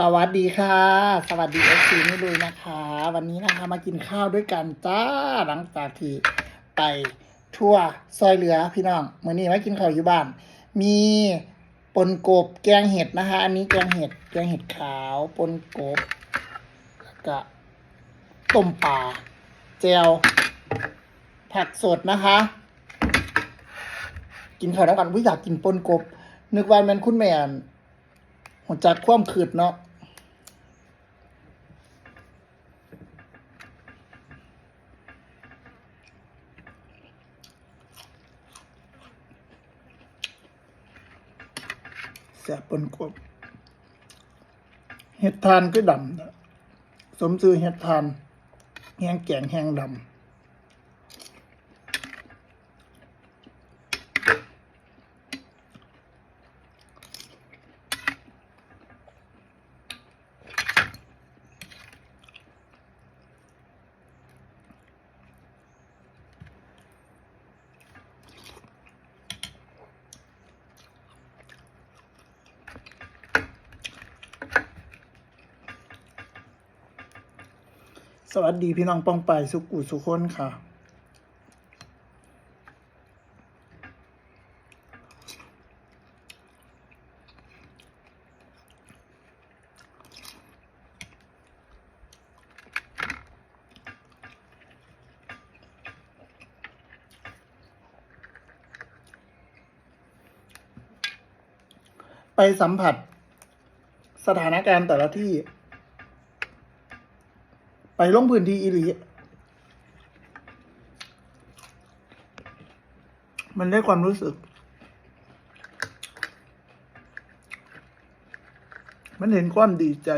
สวัสดีค่ะ สวัสดีเอฟซีนี่เลยนะคะ วันนี้นะคะมากินข้าวด้วยกันจ้าหลังจากที่ไปทั่วซอยเหลือพี่น้องเมื่อนี้มากินข้าวอยู่บ้าน มีปนกบแกงเห็ดนะคะ อันนี้แกงเห็ดแกงเห็ดขาวปนกบแล้วก็ต้มปลาเจลผักสดนะคะ กินข้าวแล้วกันวิอยากกินปนกบ นึกว่าแมันคุณแม่นหัวจักความขืดเนาะ แสบปนกบเห็ดทานก็ดำสมซื้อเห็ดทานแห้งแกงแห้งดำ สวัสดีพี่น้องป้องไปสุกุสุคนค่ะ ไปสัมผัสสถานการณ์แต่ละที่ ไปลงพื้นที่อีหลีมันได้ความรู้สึก มันเห็นความดีใจ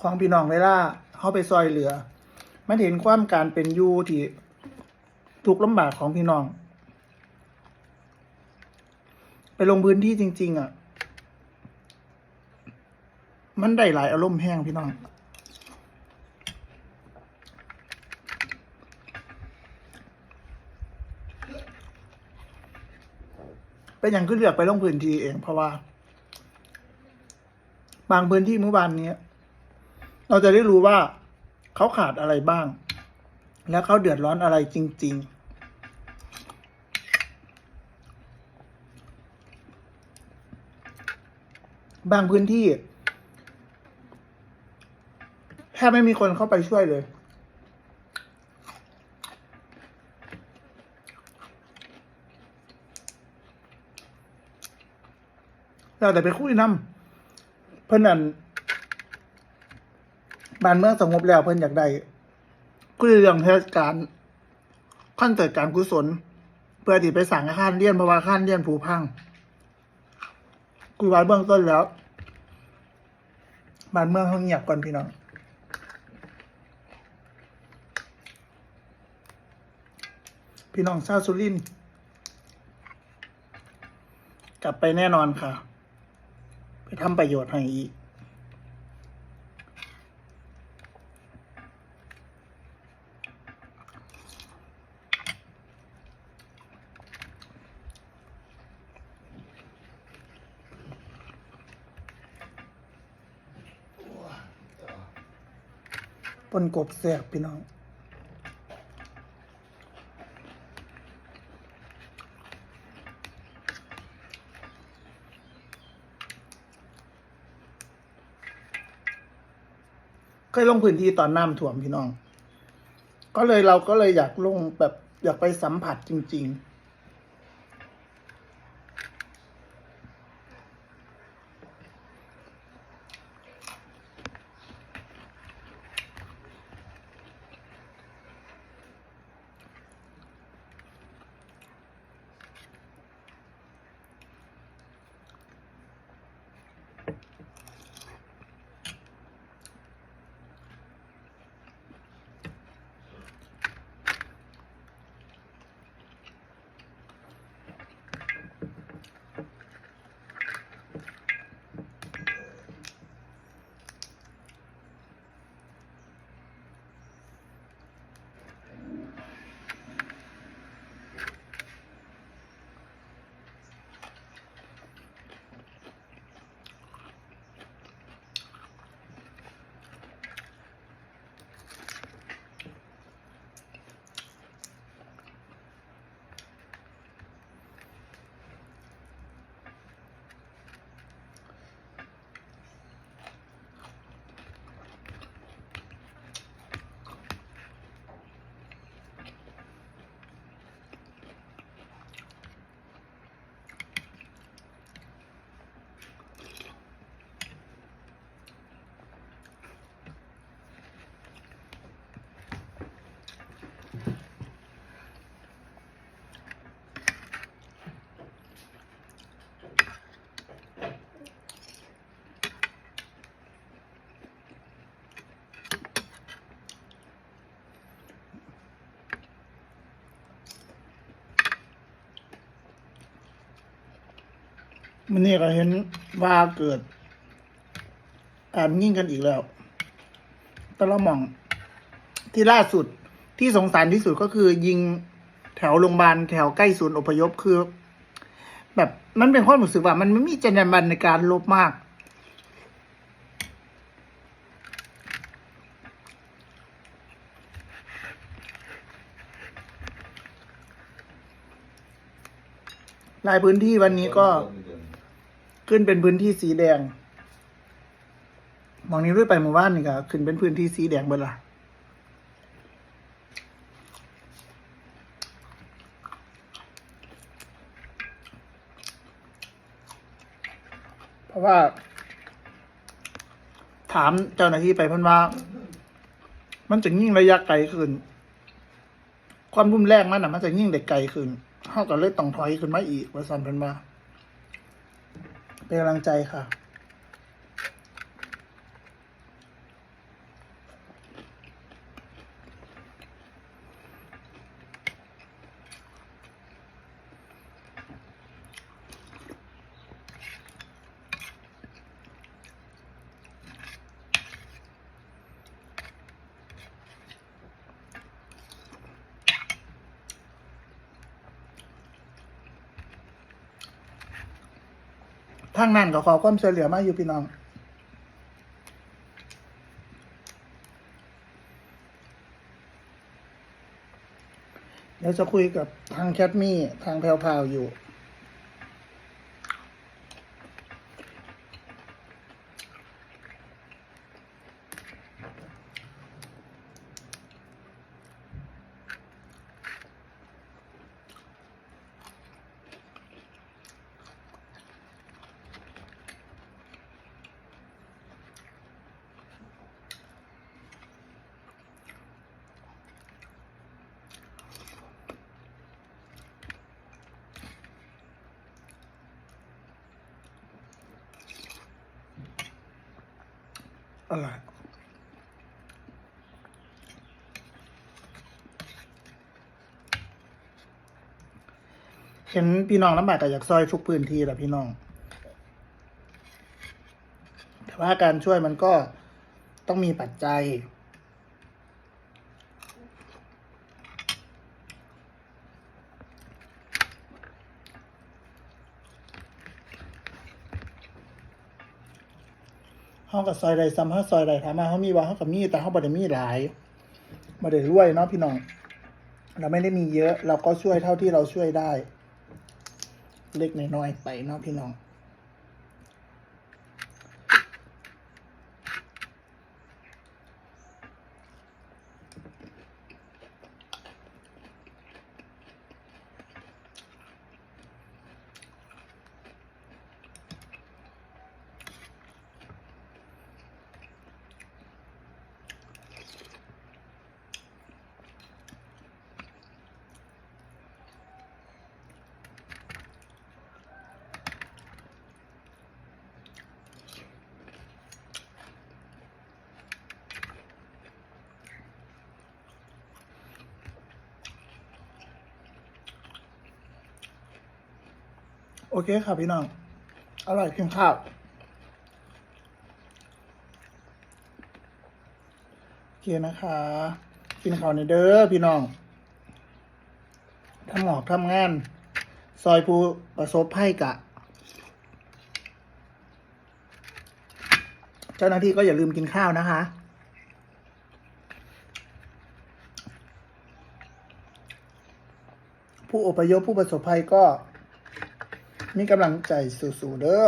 ของพี่น้องเวลาเขาไปซอยเหลือ มันเห็นความการเป็นอยู่ที่ทุกลำบากของพี่น้อง ไปลงพื้นที่จริง ๆอะ มันได้หลายอารมณ์แห้งพี่น้อง เป็นอย่างขึ้นเลือกไปลงพื้นที่เอง เพราะว่า บางพื้นที่เมื่อวานนี้ เราจะได้รู้ว่าเขาขาดอะไรบ้าง และเขาเดือดร้อนอะไรจริง ๆบางพื้นที่ แทบไม่มีคนเข้าไปช่วยเลย เราแต่ไปคุยนำเพิ่นนั่นบ้านเมืองสงบแล้วเพิ่อนอยากได้คุยเรื่องเทศกาลคอนเสิร์ตการกุศล เพื่อที่ไปสั่งอาคารเรียนเพราะว่าอาคารเรียนผูพังคุยไว้เบื้องต้นแล้วบ้านเมืองเขาเงียบก่อนพี่น้อง พี่น้องชาวสุรินทร์กลับไปแน่นอนค่ะ ไปทำประโยชน์ให้อีก ปนกบแสบพี่น้อง ยลงพื้นที่ตอนน้ำท่วมพี่น้อง ก็เลยเราก็เลยอยากลงแบบอยากไปสัมผัสจริง ๆ มันนี่ก็เห็นว่าเกิดการยิ่งกันอีกแล้ว แต่ละหมองที่ล่าสุดที่สงสารที่สุดก็คือ ยิงแถวโรงพยาบาลแถวใกล้ศูนย์อพยพคือ แบบมันเป็นความรู้สึกว่า มันไม่มีจรรยาบรรณในการลบมากหลายพื้นที่วันนี้ก็ ขึ้นเป็นพื้นที่สีแดง มองนี้ด้วยไปหมู่บ้านนี่ก็ขึ้นเป็นพื้นที่สีแดงเบิดละเพราะว่า ถามเจ้าหน้าที่ไปเพิ่นว่า มันจะยิ่งระยะไกลขึ้น ความรุนแรงมันอะ มันจะยิ่งเด็กไกลขึ้นเท่ากับเลยต้องถอยขึ้นมาอีกว่าสันเพิ่นว่า เป็นกำลังใจค่ะ ทางนั้นก็ขอความช่วยเหลือมาอยู่พี่น้อง เดี๋ยวจะคุยกับทางแคทมี่ทางแพลวพาวอยู่ อร่อยเห็นพี่น้องลำบากแต่อยากซอยทุกพื้นที่แหละพี่น้อง แต่ว่าการช่วยมันก็ต้องมีปัจจัย ห้องกับซอยใดซ้ำเฮาซอยใดถามมาห้องมีว่าห้องกับมีแต่ห้องบัตรมีหลายมาเดรวยเนาะพี่น้อง เราไม่ได้มีเยอะ เราก็ช่วยเท่าที่เราช่วยได้ เล็กน้อยไปเนาะพี่น้อง เคค่ะพี่น้อง อร่อยกินข้าวโอเคนะคะ กินข้าวในเด้อพี่น้องทำหมอกทำงาน ซอยผู้ประสบภัยกะ เจ้าหน้าที่ก็อย่าลืมกินข้าวนะคะผู้อพยพผู้ประสบภัยก็ มีกำลังใจสู้ๆเด้อ